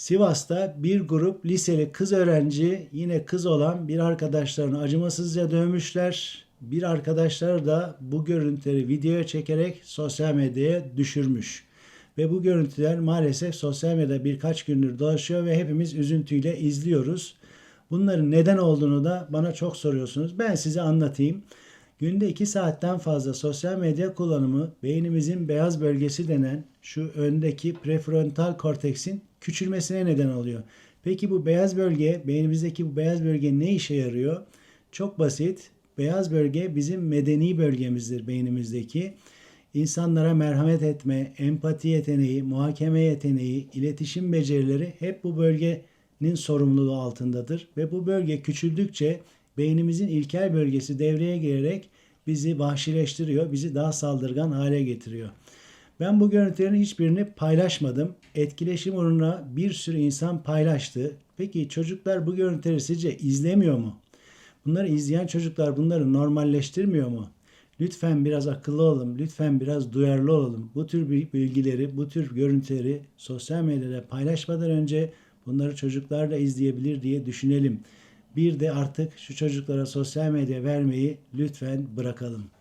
Sivas'ta bir grup liseli kız öğrenci yine kız olan bir arkadaşlarını acımasızca dövmüşler. Bir arkadaşlar da bu görüntüleri videoya çekerek sosyal medyaya düşürmüş. Ve bu görüntüler maalesef sosyal medyada birkaç gündür dolaşıyor ve hepimiz üzüntüyle izliyoruz. Bunların neden olduğunu da bana çok soruyorsunuz. Ben size anlatayım. Günde 2 saatten fazla sosyal medya kullanımı beynimizin beyaz bölgesi denen şu öndeki prefrontal korteksin küçülmesine neden oluyor. Peki bu beyaz bölge, beynimizdeki bu beyaz bölge ne işe yarıyor? Çok basit. Beyaz bölge bizim medeni bölgemizdir beynimizdeki. İnsanlara merhamet etme, empati yeteneği, muhakeme yeteneği, iletişim becerileri hep bu bölgenin sorumluluğu altındadır. Ve bu bölge küçüldükçe beynimizin ilkel bölgesi devreye girerek bizi vahşileştiriyor, bizi daha saldırgan hale getiriyor. Ben bu görüntülerin hiçbirini paylaşmadım. Etkileşim uğruna bir sürü insan paylaştı. Peki çocuklar bu görüntüleri sizce izlemiyor mu? Bunları izleyen çocuklar bunları normalleştirmiyor mu? Lütfen biraz akıllı olalım, lütfen biraz duyarlı olalım. Bu tür bilgileri, bu tür görüntüleri sosyal medyada paylaşmadan önce bunları çocuklar da izleyebilir diye düşünelim. Bir de artık şu çocuklara sosyal medya vermeyi lütfen bırakalım.